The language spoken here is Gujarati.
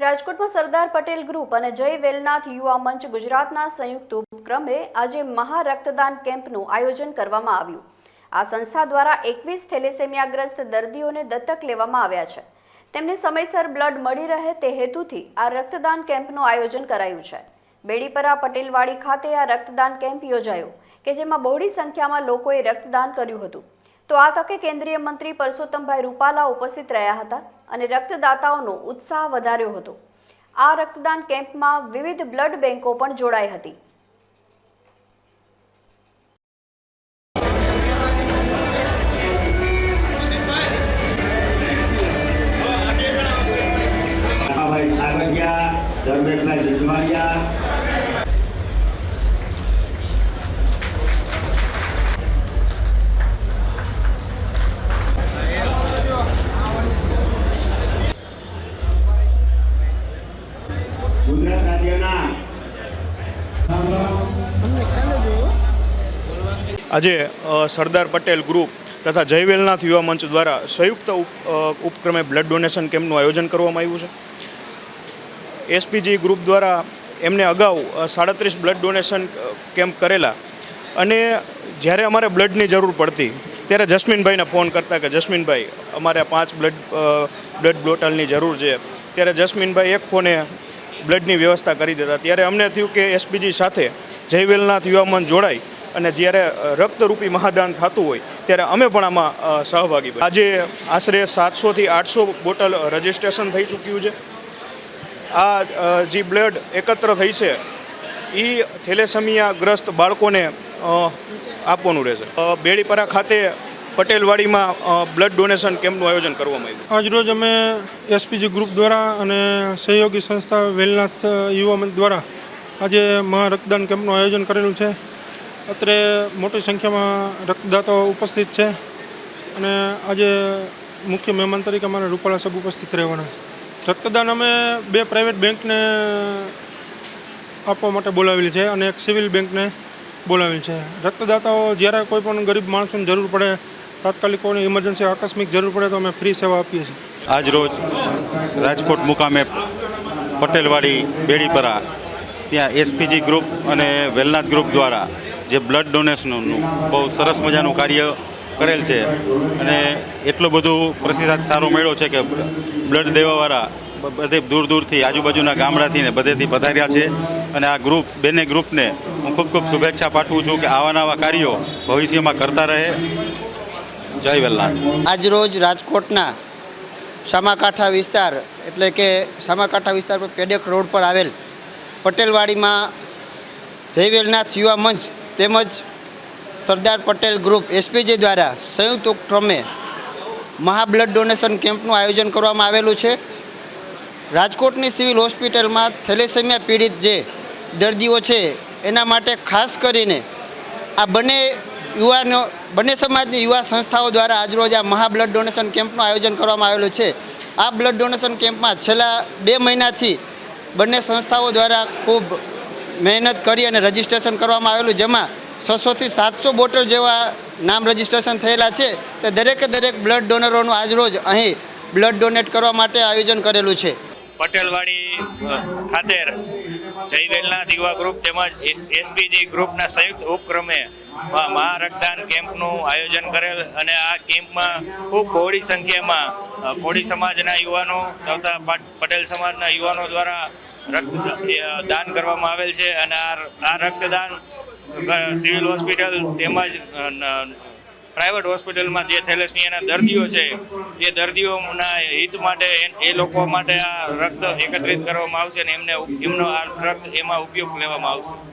રાજકોટમાં સરદાર પટેલ ગ્રુપ અને જય વેલનાથ યુવા મંચ ગુજરાતના સંયુક્ત ઉપક્રમે આજે મહા રક્તદાન કેમ્પનું આયોજન કરવામાં આવ્યું. આ સંસ્થા દ્વારા એકવીસ થેલેસેમિયાગ્રસ્ત દર્દીઓને દત્તક લેવામાં આવ્યા છે. તેમને સમયસર બ્લડ મળી રહે તે હેતુથી આ રક્તદાન કેમ્પનું આયોજન કરાયું છે. બેડીપરા પટેલવાડી ખાતે આ રક્તદાન કેમ્પ યોજાયો, કે જેમાં બહોળી સંખ્યામાં લોકોએ રક્તદાન કર્યું હતું. તો આ તકે કેન્દ્રીય મંત્રી પરસોત્તમભાઈ રૂપાલા ઉપસ્થિત રહ્યા હતા અને રક્તદાતાઓનો ઉત્સાહ વધાર્યો હતો. આ રક્તદાન કેમ્પમાં વિવિધ બ્લડ બેન્કો પણ જોડાઈ હતી. ધર્મેશભાઈ જજવાડિયા આજે સરદાર પટેલ ગ્રુપ તથા જય વેલનાથ યુવા મંચ દ્વારા સંયુક્ત ઉપ- ઉપક્રમે બ્લડ ડોનેશન કેમ્પનું આયોજન કરવામાં આવ્યું છે. એસપીજી ગ્રુપ દ્વારા એમને અગાઉ સાડત્રીસ બ્લડ ડોનેશન કેમ્પ કરેલા અને જ્યારે અમારે બ્લડની જરૂર પડતી, ત્યારે જસ્મીનભાઈને ફોન કરતા કે, જસ્મીનભાઈ, અમારે પાંચ બ્લડ બ્લડ બોટલની જરૂર છે. ત્યારે જસ્મીનભાઈ એક ફોને બ્લડની વ્યવસ્થા કરી દેતા ત્યારે અમને થયું કે એસપીજી સાથે જય વેલનાથ યુવા જોડાય અને જ્યારે રક્તરૂપી મહાદાન થતું હોય, ત્યારે અમે પણ આમાં સહભાગી. આજે આશરે સાતસોથી આઠસો બોટલ રજિસ્ટ્રેશન થઈ ચૂક્યું છે. આ જે બ્લડ એકત્ર થઈ છે એ થેલેસેમિયાગ્રસ્ત બાળકોને આપવાનું રહેશે. બેડીપરા ખાતે પટેલવાડીમાં બ્લડ ડોનેશન કેમ્પનું આયોજન કરવામાં આવ્યું. આજરોજ અમે એસપીજી ગ્રુપ દ્વારા અને સહયોગી સંસ્થા વેલનાથ યુવા દ્વારા આજે મહા રક્તદાન કેમ્પનું આયોજન કરેલું છે. અત્રે મોટી સંખ્યામાં રક્તદાતાઓ ઉપસ્થિત છે અને આજે મુખ્ય મહેમાન તરીકે અમારા રૂપાળા સાહેબ ઉપસ્થિત રહેવાના. રક્તદાન અમે બે પ્રાઇવેટ બેંકને આપવા માટે બોલાવેલી છે અને એક સિવિલ બેંકને બોલાવેલી છે. રક્તદાતાઓ જ્યારે કોઈ પણ ગરીબ માણસોને જરૂર પડે, તાત્કાલિક કોઈને ઇમરજન્સી આકસ્મિક જરૂર પડે તો અમે ફ્રી સેવા આપીએ છીએ. આજ રોજ રાજકોટ મુકામે પટેલવાડી બેડીપરા ત્યાં એસપીજી ગ્રુપ અને વેલનાથ ગ્રુપ દ્વારા જે બ્લડ ડોનેશનનું બહુ સરસ મજાનું કાર્ય કરેલ છે. અને એટલો બધો પ્રતિસાદ સારો મળ્યો છે કે બ્લડ દેવાવાળા બધે દૂર દૂરથી આજુબાજુના ગામડાથી ને બધેથી પધાર્યા છે. અને આ ગ્રુપ બંને ગ્રુપને હું ખૂબ ખૂબ શુભેચ્છા પાઠવું છું કે આવા નવા કાર્યો ભવિષ્યમાં કરતા રહે. જય વેલનાથ. આજરોજ રાજકોટના સામાકાંઠા વિસ્તાર, એટલે કે સામાકાંઠા વિસ્તાર પર પેડેક રોડ પર આવેલ પટેલવાડીમાં જયવેલનાથ યુવા મંચ તેમજ સરદાર પટેલ ગ્રુપ એસપીજી દ્વારા સંયુક્ત ઉપક્રમે મહાબ્લડ ડોનેશન કેમ્પનું આયોજન કરવામાં આવેલું છે. રાજકોટની સિવિલ હોસ્પિટલમાં થેલેસેમિયા પીડિત જે દર્દીઓ છે, એના માટે ખાસ કરીને આ બંને યુવાનો, બંને સમાજની યુવા સંસ્થાઓ દ્વારા આજરોજ આ મહાબ્લડ ડોનેશન કેમ્પનું આયોજન કરવામાં આવેલું છે. આ બ્લડ ડોનેશન કેમ્પમાં છેલ્લા બે મહિનાથી બંને સંસ્થાઓ દ્વારા ખૂબ મહેનત કરી અને રજીસ્ટ્રેશન કરવામાં આવેલું, જેમાં છસોથી સાતસો બોટલ જેવા નામ રજીસ્ટ્રેશન થયેલા છે, તે દરેકે દરેક બ્લડ ડોનરોનું આજરોજ અહીં બ્લડ ડોનેટ કરવા માટે આયોજન કરેલું છે. પટેલવાડી ખાતે જય વેલનાથ યુવા ગ્રુપ તેમજ એસપીજી ગ્રુપના સંયુક્ત ઉપક્રમે મહા રક્તદાન કેમ્પનું આયોજન કરેલ અને આ કેમ્પમાં ખૂબ બહોળી સંખ્યામાં કોળી સમાજના યુવાનો તથા પટ- પટેલ સમાજના યુવાનો દ્વારા રક્ત દાન કરવામાં આવેલ છે અને આ આ રક્તદાન સિવિલ હોસ્પિટલ તેમજ પ્રાઇવેટ હોસ્પિટલમાં જે થેલેસમિયાના દર્દીઓ છે, એ દર્દીઓના હિત માટે એ- લોકો માટે આ રક્ત એકત્રિત કરવામાં આવશે અને એમને એમનો આ રક્ત એમાં ઉપયોગ લેવામાં આવશે.